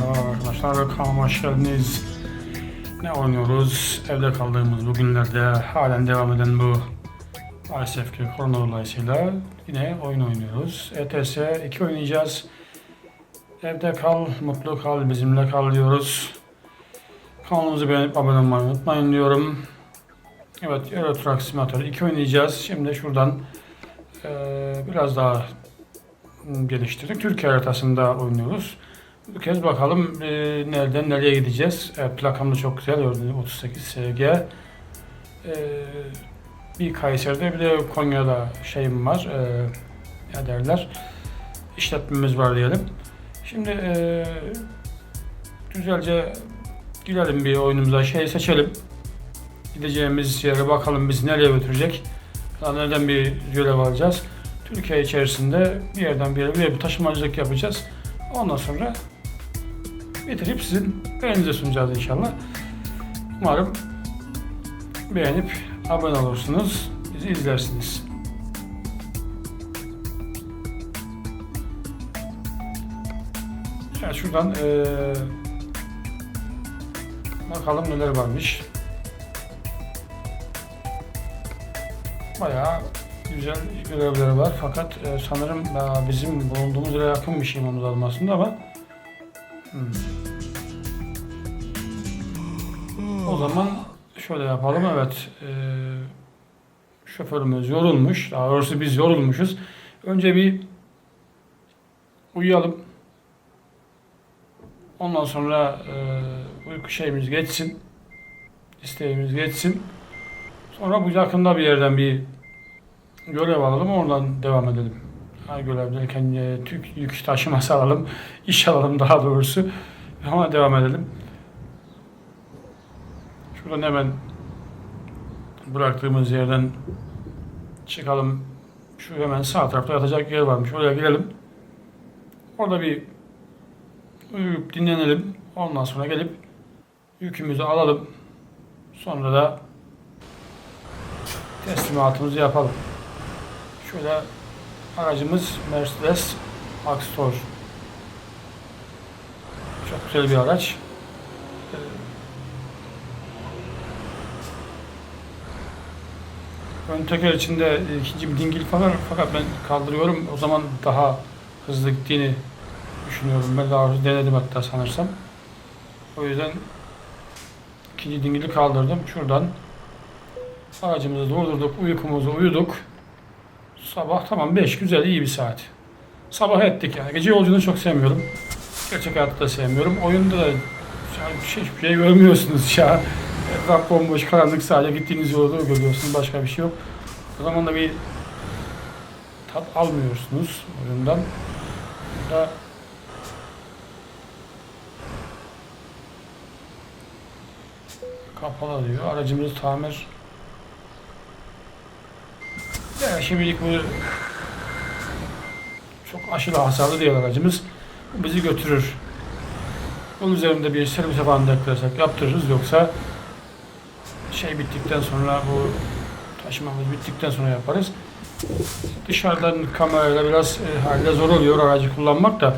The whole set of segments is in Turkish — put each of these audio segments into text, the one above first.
Merhaba arkadaşlar, kanalıma hoş geldiniz. Ne oynuyoruz? Evde kaldığımız bu günlerde halen devam eden bu maalesef ki korona dolayısıyla yine oyun oynuyoruz. ETS 2 oynayacağız. Evde kal, mutlu kal, bizimle kal diyoruz. Kanalımızı beğenip abone olmayı unutmayın diyorum. Evet, Euro Truck Simulator 2 oynayacağız. Şimdi şuradan eee, biraz daha geliştirdik. Türkiye haritasında oynuyoruz. Bu kez bakalım e, nereden nereye gideceğiz. Evet, plakam çok güzel. Gördüğünüz 38 SG. E, bir Kayseri'de bir de Konya'da şeyim var. E, ne derler? İşletmemiz var diyelim. Şimdi e, güzelce girelim bir oyunumuza şey seçelim. Gideceğimiz yere bakalım bizi nereye götürecek. Nereden bir görev alacağız. Türkiye içerisinde bir yerden bir, yere bir taşımacılık yapacağız. Ondan sonra bitirip sizin önünüze sunacağız inşallah. Umarım beğenip abone olursunuz, bizi izlersiniz. Evet şuradan eee, bakalım neler varmış. Bayağı güzel görevleri var fakat e, sanırım bizim bulunduğumuz yere yakın bir şey olmamız lazım ama hmm. O zaman şöyle yapalım evet e, şoförümüz yorulmuş daha doğrusu biz yorulmuşuz önce bir uyuyalım ondan sonra e, uyku şeyimiz geçsin isteğimiz geçsin sonra bu yakında bir yerden bir görev alalım oradan devam edelim. Ha, görev derken e, tük, yük taşıması alalım, iş alalım daha doğrusu. Ama devam edelim. Şuradan hemen bıraktığımız yerden çıkalım. Şu hemen sağ tarafta yatacak yer varmış. Oraya girelim. Orada bir uyuyup dinlenelim. Ondan sonra gelip yükümüzü alalım. Sonra da teslimatımızı yapalım. Şöyle aracımız Mercedes Axtor. Çok güzel bir araç. Ön teker içinde ikinci bir dingil falan fakat ben kaldırıyorum. O zaman daha hızlı gittiğini düşünüyorum. Ben daha hızlı denedim hatta sanırsam. O yüzden ikinci dingili kaldırdım. Şuradan aracımızı durdurduk, uykumuzu uyuduk. Sabah tamam 5 güzel iyi bir saat. Sabah ettik yani. Gece yolculuğunu çok sevmiyorum. Gerçek hayatta da sevmiyorum. Oyunda da şey, hiçbir şey görmüyorsunuz ya. Etraf bomboş karanlık sadece gittiğiniz yolda görüyorsunuz. Başka bir şey yok. O zaman da bir tat almıyorsunuz oyundan. Burada kapalı diyor. Aracımız tamir ya şimdilik bu çok aşırı hasarlı değil aracımız. Bizi götürür. Yol üzerinde bir servis deklarsak yaptırırız yoksa şey bittikten sonra bu taşımamız bittikten sonra yaparız. Dışarıdan kamerayla biraz e, halde zor oluyor aracı kullanmak da.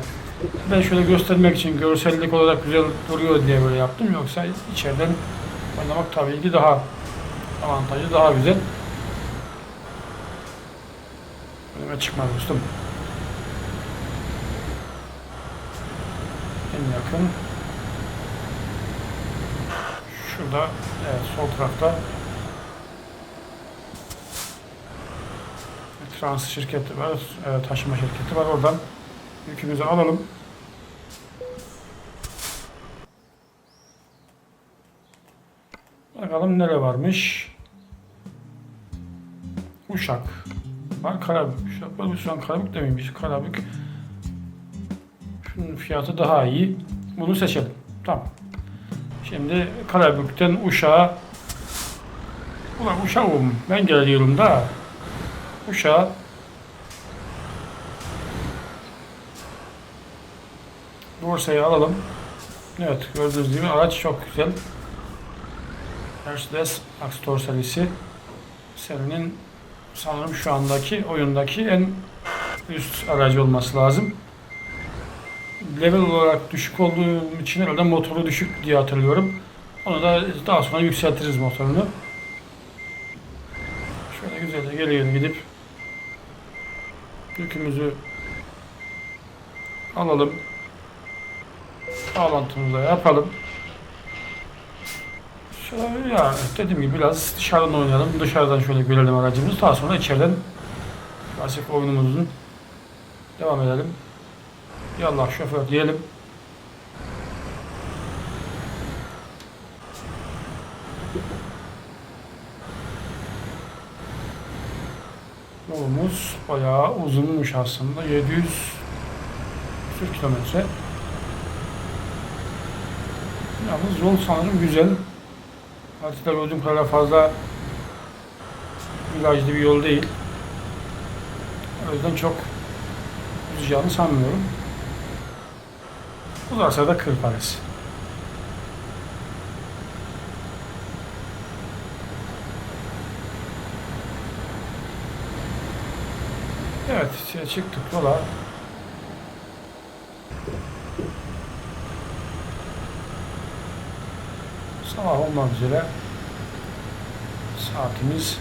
Ben şöyle göstermek için görsellik olarak güzel duruyor diye böyle yaptım. Yoksa içeriden oynamak tabii ki daha avantajlı, daha güzel. Önüme çıkmaz dostum. En yakın. Şurada, evet sol tarafta Trans şirketi var, e, taşıma şirketi var. Oradan yükümüzü alalım. Bakalım nere varmış. Uşak. Var Karabük. Uşak var. An Karabük de miymiş? Karabük. Şunun fiyatı daha iyi. Bunu seçelim. Tamam. Şimdi Karabük'ten Uşak'a Ulan Uşak'ım ben geliyorum da Uşak'a Bursa'yı alalım. Evet gördüğünüz gibi araç çok güzel. Mercedes Axtor serisi serinin sanırım şu andaki oyundaki en üst aracı olması lazım. Level olarak düşük olduğum için herhalde motoru düşük diye hatırlıyorum. Onu da daha sonra yükseltiriz motorunu. Şöyle güzelce geriye gidip yükümüzü alalım. Bağlantımızı da yapalım. Şöyle ya dediğim gibi biraz dışarıdan oynayalım. Dışarıdan şöyle görelim aracımızı. Daha sonra içeriden klasik oyunumuzun devam edelim. Yallah şoför diyelim. Yolumuz bayağı uzunmuş aslında. 700 küsur kilometre. Yalnız yol sanırım güzel. Haritada gördüğüm kadar fazla virajlı bir yol değil. O yüzden çok uzayacağını sanmıyorum. Uzarsa da kırparız. Evet, şey çıktık yola. Sabah olmak üzere saatimiz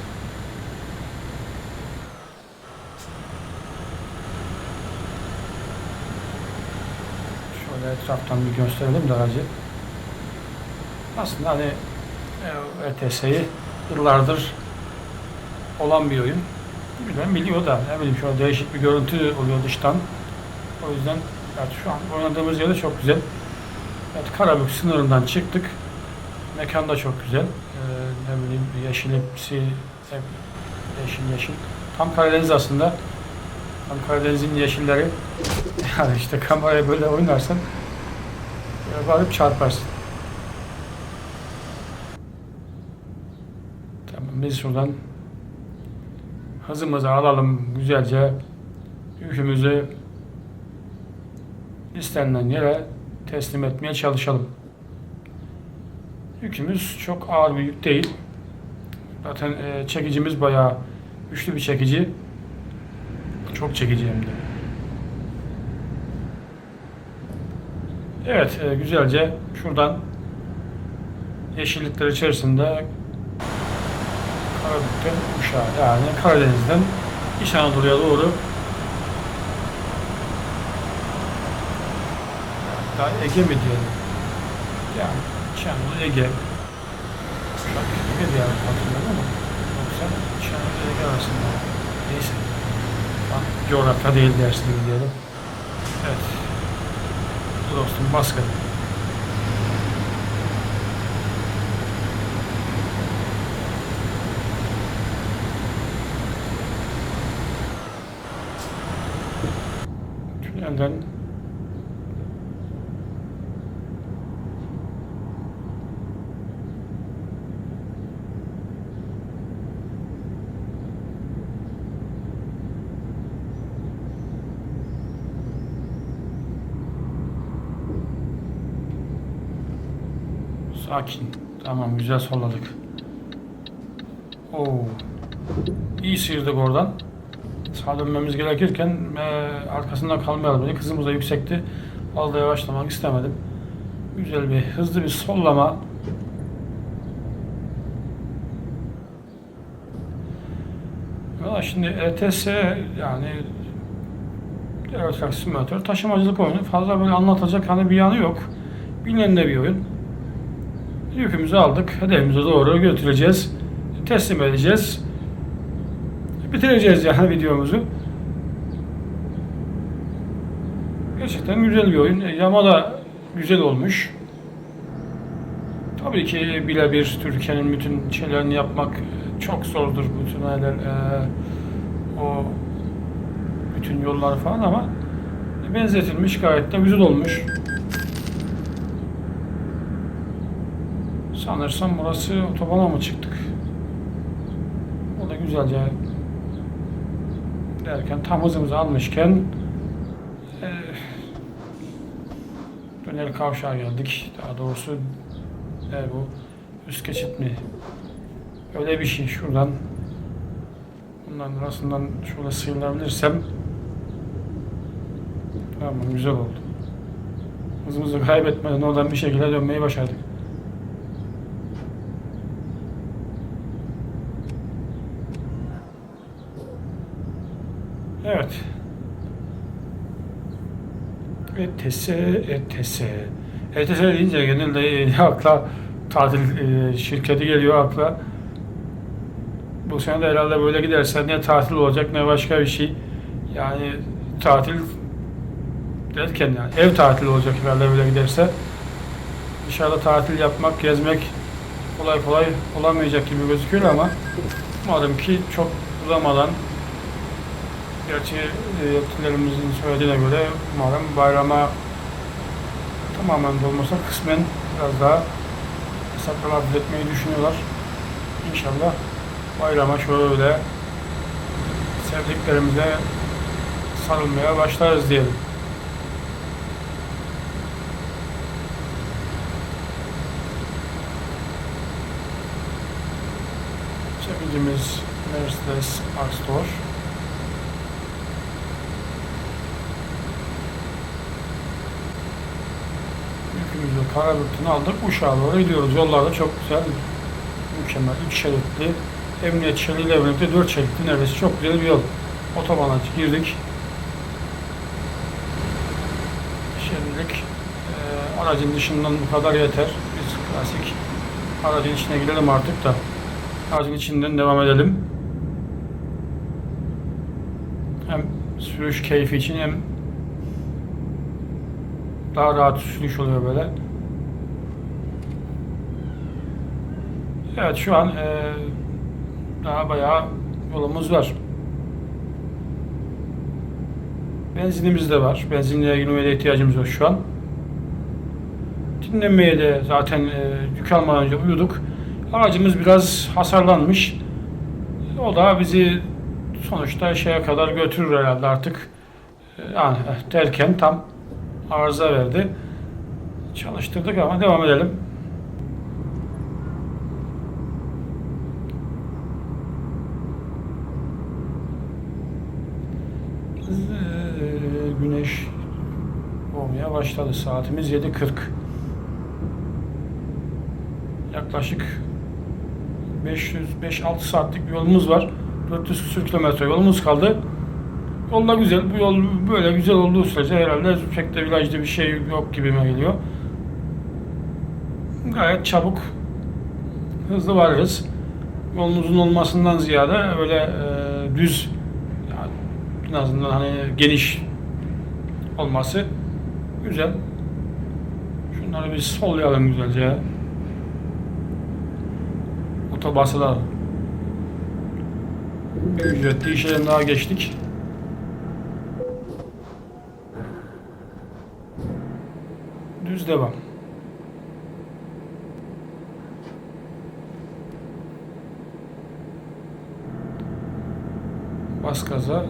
şöyle etraftan bir gösterelim de aracı. Aslında hani e, ETS'yi yıllardır olan bir oyun. Bilen biliyor da ne bileyim şöyle değişik bir görüntü oluyor dıştan. O yüzden evet, şu an oynadığımız yerde çok güzel. Evet Karabük sınırından çıktık. Mekan da çok güzel. Ee, ne bileyim yeşilimsi, hep yeşil yeşil. Tam Karadeniz aslında. Tam Karadeniz'in yeşilleri. Yani işte kameraya böyle oynarsan böyle varıp çarparsın. Tamam biz şuradan hızımızı alalım güzelce yükümüzü istenilen yere teslim etmeye çalışalım. Yükümüz çok ağır bir yük değil. Zaten e, çekicimiz bayağı güçlü bir çekici. Çok çekici hem de. Evet, e, güzelce şuradan yeşillikler içerisinde Karabük'ten Uşak'a yani Karadeniz'den İç Anadolu'ya doğru hatta Ege mi diyelim? Yani İç Anadolu Ege Uşak Ege diye hatırlıyorum ama yoksa İç Anadolu Ege arasında neyse coğrafya değil dersini diyelim. Evet. Dostum baskın. Tünelden Sakin. Tamam güzel solladık. Oo. İyi sıyırdık oradan. Sağa dönmemiz gerekirken e, arkasından kalmayalım dedi. Kızımız da yüksekti. Fazla yavaşlamak istemedim. Güzel bir hızlı bir sollama. Valla şimdi ETS yani Aerotrak Simulator taşımacılık oyunu fazla böyle anlatacak hani bir yanı yok. Bilinen de bir oyun. Yükümüzü aldık. Hedefimize doğru götüreceğiz. Teslim edeceğiz. Bitireceğiz yani videomuzu. Gerçekten güzel bir oyun. E, Yama da güzel olmuş. Tabii ki birebir Türkiye'nin bütün şeylerini yapmak çok zordur. Bütün aylar, e, o bütün yollar falan ama benzetilmiş gayet de güzel olmuş. Sanırsam burası otobana mı çıktık? O da güzelce derken tam hızımızı almışken e, döner kavşağa geldik. Daha doğrusu e, bu üst geçit mi? Öyle bir şey şuradan bunların arasından şöyle sıyrılabilirsem tamam güzel oldu. Hızımızı kaybetmeden oradan bir şekilde dönmeyi başardık. Evet. ETS, ETS. ETS deyince genelde akla tatil e, şirketi geliyor akla. Bu sene de herhalde böyle giderse ne tatil olacak ne başka bir şey. Yani tatil derken yani ev tatili olacak herhalde böyle giderse. Dışarıda tatil yapmak, gezmek kolay kolay olamayacak gibi gözüküyor ama umarım ki çok uzamadan gerçi e, yetkililerimizin söylediğine göre umarım bayrama tamamen de olmasa kısmen biraz daha hesaplar hafif etmeyi düşünüyorlar. İnşallah bayrama şöyle sevdiklerimize sarılmaya başlarız diyelim. Çekicimiz Mercedes Astor. Yükümüzü karabürtünü aldık. Uşağa doğru gidiyoruz. Yollarda çok güzel, mükemmel. Üç şeritli, emniyet şeridiyle birlikte dört şeritli neredeyse çok güzel bir yol. Otobana girdik. Şimdilik e, aracın dışından bu kadar yeter. Biz klasik aracın içine girelim artık da aracın içinden devam edelim. Hem sürüş keyfi için hem daha rahat sürüş oluyor böyle. Evet şu an e, daha bayağı yolumuz var. Benzinimiz de var. Benzinliğe girmeye de ihtiyacımız yok şu an. Dinlenmeye de zaten e, yük önce uyuduk. Aracımız biraz hasarlanmış. O da bizi sonuçta şeye kadar götürür herhalde artık. E, Yani derken tam arıza verdi. Çalıştırdık ama devam edelim. Ee, Güneş doğmaya başladı. Saatimiz 7.40. Yaklaşık 500-5-6 saatlik yolumuz var. 400 küsur kilometre yolumuz kaldı. Yol da güzel. Bu yol böyle güzel olduğu sürece herhalde pek de virajda bir şey yok gibime geliyor. Gayet çabuk, hızlı varırız. Yolun uzun olmasından ziyade öyle e, düz, yani en azından hani geniş olması güzel. Şunları bir sollayalım güzelce. Otobası da ücretli işe daha geçtik. Düz devam. Bas gaza.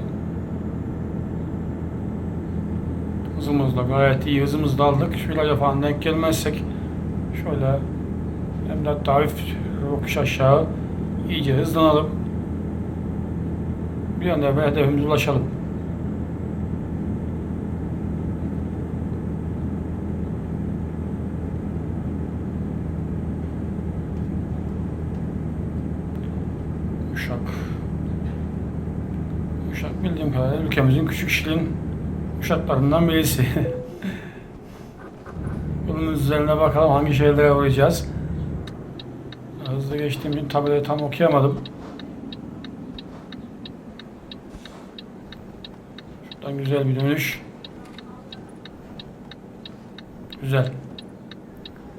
Hızımızla gayet iyi hızımızla aldık. Şöyle falan denk gelmezsek şöyle hem de hafif yokuş aşağı iyice hızlanalım. Bir anda evvel hedefimize ulaşalım. Uşak. Uşak bildiğim kadarıyla ülkemizin küçük işlerin uşaklarından birisi. Bunun üzerine bakalım hangi şehirlere uğrayacağız. Hızlı geçtiğim için tabelayı tam okuyamadım. Şuradan güzel bir dönüş. Güzel.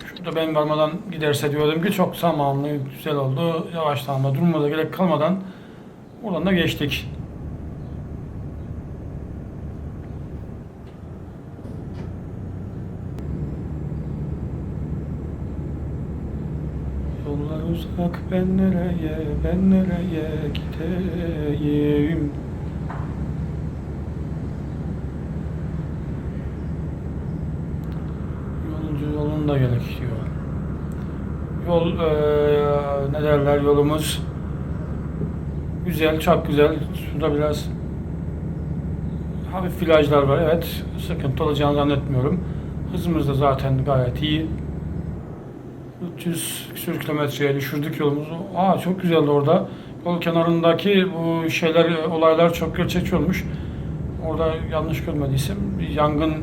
Şurada ben varmadan giderse diyordum ki çok zamanlı, güzel oldu. Yavaşlanma, durmada gerek kalmadan buradan da geçtik. Yollar uzak ben nereye, ben nereye gideyim? Yolcu yolunda gerek diyor. Yol eee ne derler yolumuz güzel, çok güzel. Şurada biraz hafif virajlar var. Evet, sıkıntı olacağını zannetmiyorum. Hızımız da zaten gayet iyi. 300 küsür kilometreye düşürdük yolumuzu. Aa çok güzeldi orada. Yol kenarındaki bu şeyler, olaylar çok gerçekçi olmuş. Orada yanlış görmediysem bir yangın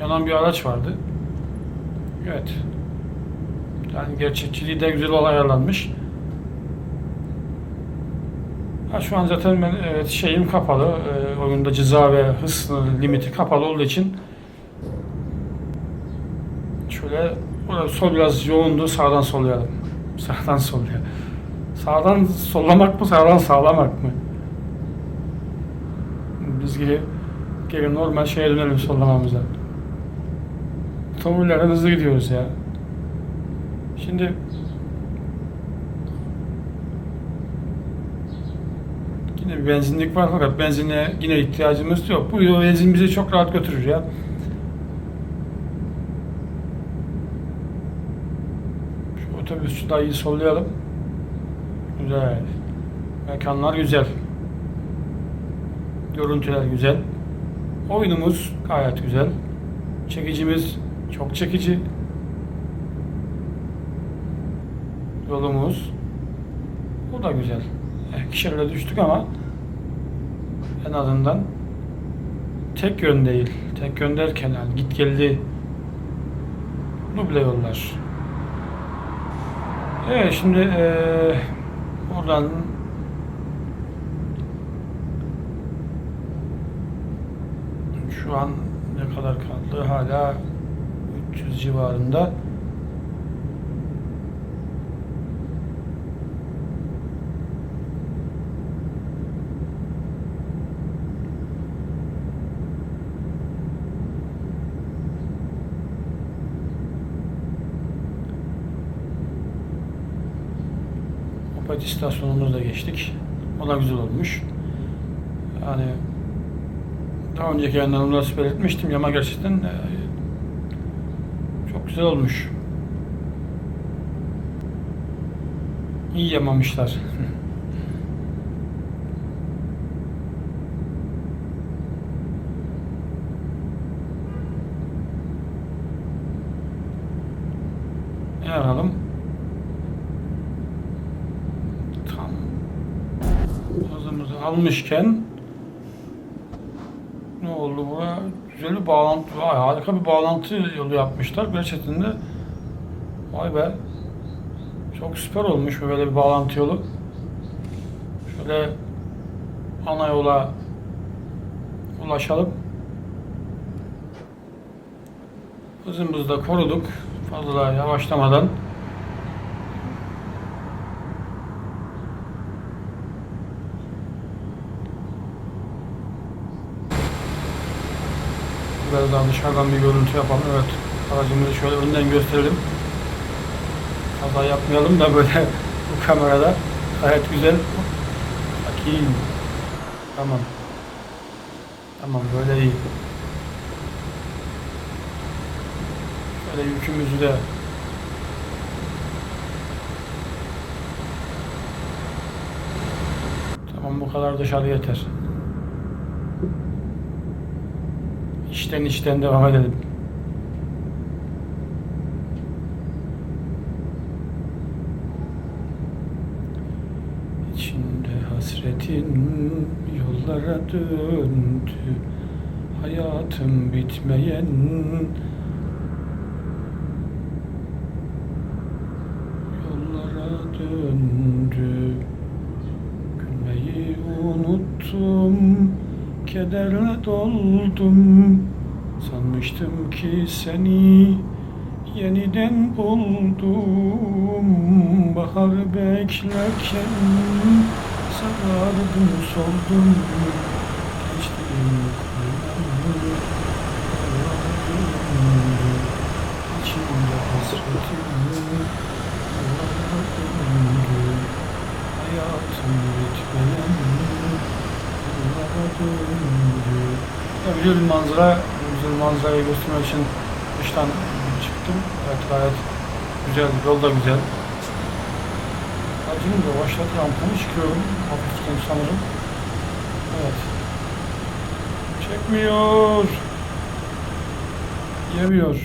yanan bir araç vardı. Evet. Yani gerçekçiliği de güzel ayarlanmış. Ha, şu an zaten ben evet şeyim kapalı. Ee, oyunda ceza ve hız limiti kapalı olduğu için şöyle sol biraz yoğundu. Sağdan sollayalım. Sağdan solluyor. Sağdan sollamak mı, sağdan sağlamak mı? Biz geri, geri normal şeye dönelim sollamamıza. Otomobillerden hızlı gidiyoruz ya. Şimdi yine bir benzinlik var fakat benzine yine ihtiyacımız yok. Bu benzin bizi çok rahat götürür ya. Otobüsçü dayıyı sollayalım. Güzel. Mekanlar güzel. Görüntüler güzel. Oyunumuz gayet güzel. Çekicimiz çok çekici. Yolumuz o da güzel. Kişilere düştük ama en azından tek yön değil. Tek yön derken yani git geldi duble yollar. Evet şimdi eee buradan şu an ne kadar kaldı? Hala 300 civarında. Opet istasyonumuzu da geçtik. O da güzel olmuş. Yani daha önceki yanlarımda nasıl belirtmiştim ama gerçekten e, çok güzel olmuş. İyi yamamışlar. Ne aralım? Tam hızımızı almışken ne oldu bura? Güzel bir bağlantı, vay, harika bir bağlantı yolu yapmışlar. Gerçekten de vay be çok süper olmuş böyle bir bağlantı yolu. Şöyle ana yola ulaşalım. Hızımızı da koruduk. Fazla yavaşlamadan. Biraz daha dışarıdan bir görüntü yapalım. Evet. Aracımızı şöyle önden gösterelim. Kaza yapmayalım da böyle bu kamerada gayet güzel. Bakayım. Tamam. Tamam böyle iyi. Şöyle yükümüzü de Tamam bu kadar dışarı yeter. İçten içten devam edelim. İçinde hasretin yollara döndü Hayatım bitmeyen Yollara döndü Gülmeyi unuttum Kederle doldum Sanmıştım ki seni yeniden buldum. Baharı beklerken sarardım soldum. Geçtiğim kuyuları İçimde hasretim yollara döndü Hayatım bitmeyen. Yollara döndü güzel bir manzara, güzel manzarayı göstermek için dıştan çıktım. Evet gayet güzel, yol da güzel. Aracımı da başladı, rampamı çıkıyorum. Hafiften sanırım. Evet. Çekmiyor. Yemiyor.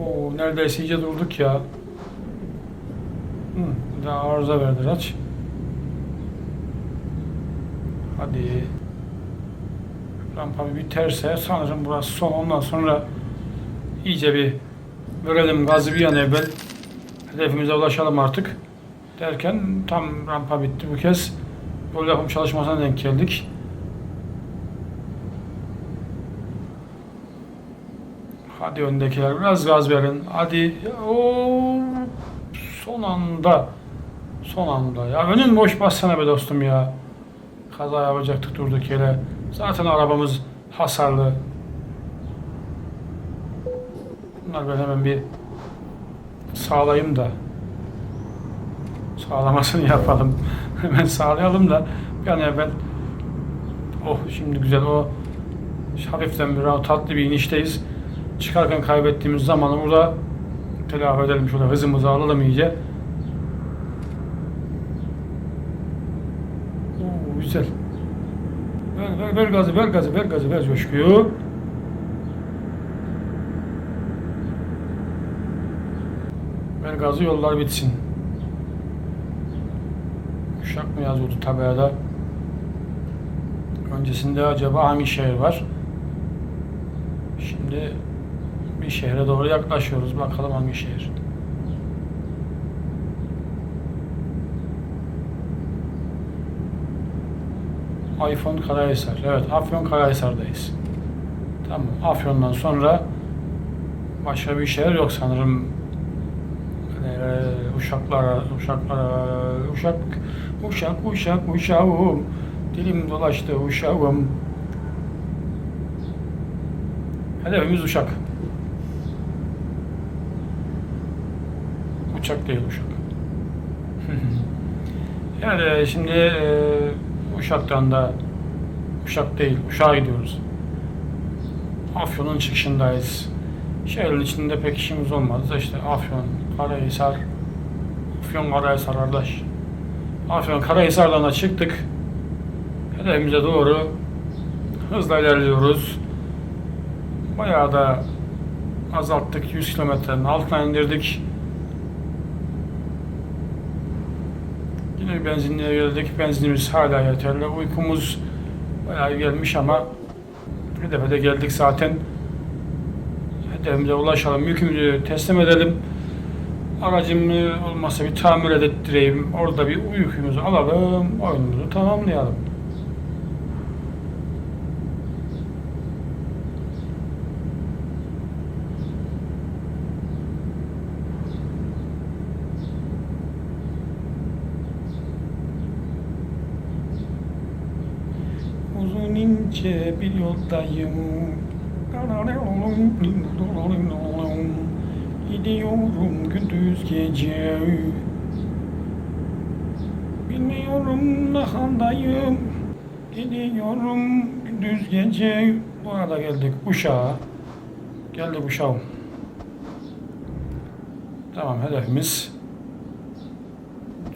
Oo, neredeyse iyice durduk ya. Hı, bir daha arıza verdi aç. Hadi. Rampa biterse sanırım burası son. Ondan sonra iyice bir verelim gazı bir an evvel. Hedefimize ulaşalım artık. Derken tam rampa bitti bu kez. Yol yapım çalışmasına denk geldik. Hadi öndekiler biraz gaz verin. Hadi. Oo, son anda. Son anda. Ya önün boş bassana be dostum ya. Kaza yapacaktık durduk yere. Zaten arabamız hasarlı. Bunlar ben hemen bir sağlayayım da sağlamasını yapalım. hemen sağlayalım da an evvel oh şimdi güzel o hafiften bir tatlı bir inişteyiz. Çıkarken kaybettiğimiz zamanı burada telafi edelim. Şöyle hızımızı alalım iyice. Oo, güzel. Ver, ver, ver gazı, ver gazı, ver gazı, ver coşkuyu. Ver gazı, yollar bitsin. Uşak mı yazıyordu tabelada? Öncesinde acaba hangi şehir var? Şimdi bir şehre doğru yaklaşıyoruz. Bakalım hangi şehir. iPhone Karahisar. Evet, Afyon Karahisar'dayız. Tamam, Afyon'dan sonra başka bir şehir yok sanırım. Ee, uşaklara, uşaklara, uşak, uşak, uşak, uşağım. Dilim dolaştı uşağım. Hedefimiz Uşak. Uçak değil Uşak. yani şimdi e, Uşak'tan da Uşak değil, Uşak'a gidiyoruz. Afyon'un çıkışındayız. Şehrin içinde pek işimiz olmaz da işte Afyon, Karahisar, Afyon, Karahisar kardeş. Afyon, Karahisar'dan da çıktık. Hedefimize doğru hızla ilerliyoruz. Bayağı da azalttık. 100 kilometrenin altına indirdik. Yine benzinliğe geldik. Benzinimiz hala yeterli. Uykumuz bayağı gelmiş ama hedefe de geldik zaten. Hedefimize ulaşalım. Yükümüzü teslim edelim. Aracımı olmasa bir tamir ettireyim. Orada bir uykumuzu alalım. Oyunumuzu tamamlayalım. Uzun ince bir yoldayım. Gidiyorum gündüz gece. Bilmiyorum ne haldayım. Gidiyorum gündüz gece. Bu arada geldik Uşak'a. Geldik Uşak'ım. Tamam hedefimiz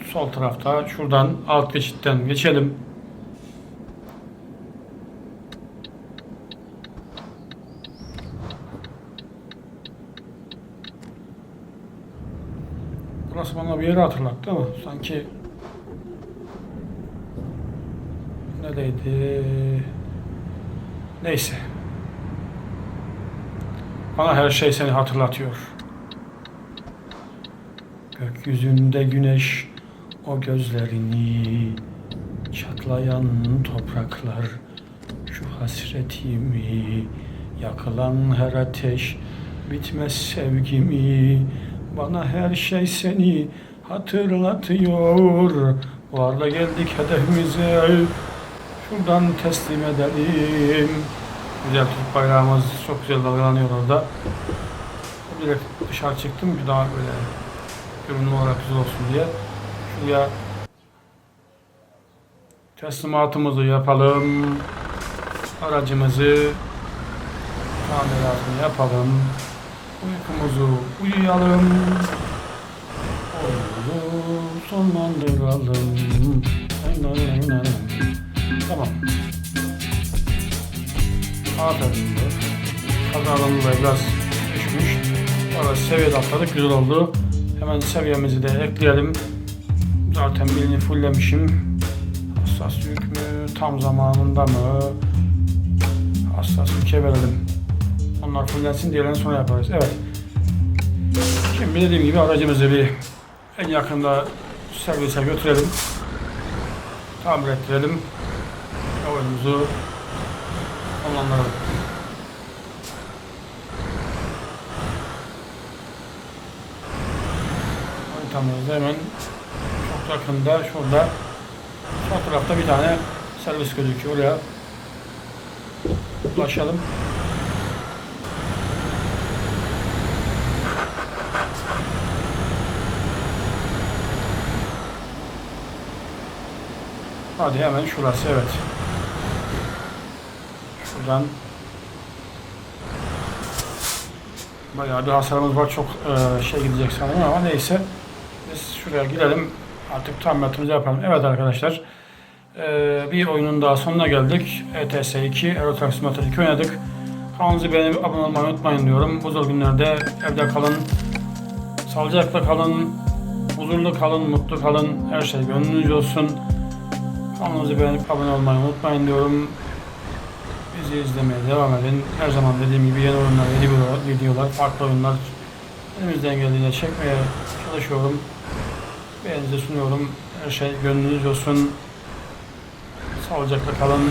sol tarafta. Şuradan alt geçitten geçelim. Bir yeri hatırlattı ama sanki neredeydi? Neyse. Bana her şey seni hatırlatıyor. Gökyüzünde güneş o gözlerini çatlayan topraklar şu hasretimi yakılan her ateş bitmez sevgimi bana her şey seni hatırlatıyor. Arada geldik hedefimize. Şuradan teslim edelim. Güzel Türk bayrağımız çok güzel dalgalanıyor orada. Direkt dışarı çıktım ki daha böyle görünüm olarak güzel olsun diye. Şuraya teslimatımızı yapalım. Aracımızı tamiratını yapalım. Uykumuzu uyuyalım. Oyunu sonlandıralım. Aynen aynen. Tamam. Aferin. Kazanımla biraz düşmüş. Orada seviyede atladık. Güzel oldu. Hemen seviyemizi de ekleyelim. Zaten birini fulllemişim. Hassas yük mü? Tam zamanında mı? Hassas yüke verelim. Onlar fullensin diğerlerini sonra yaparız. Evet. Şimdi dediğim gibi aracımızı bir en yakında servise götürelim. Tamir ettirelim. Oyunumuzu sonlandıralım. Haritamızda hemen çok yakında şurada sol tarafta bir tane servis gözüküyor. Oraya ulaşalım. Hadi hemen şurası evet. Şuradan bayağı bir hasarımız var. Çok e, şey gidecek sanırım ama neyse. Biz şuraya girelim. Artık tamiratımızı yapalım. Evet arkadaşlar. e, bir oyunun daha sonuna geldik. ETS 2, Euro Truck Simulator 2 oynadık. Kanalımızı beğenip abone olmayı unutmayın diyorum. Bu zor günlerde evde kalın. Sağlıcakla kalın. Huzurlu kalın, mutlu kalın. Her şey gönlünüzce olsun. Kanalımızı beğenip abone olmayı unutmayın diyorum. Bizi izlemeye devam edin. Her zaman dediğim gibi yeni oyunlar, yeni videolar, farklı oyunlar elimizden geldiğince çekmeye çalışıyorum. Beğeninize sunuyorum. Her şey gönlünüz olsun. Sağlıcakla kalın.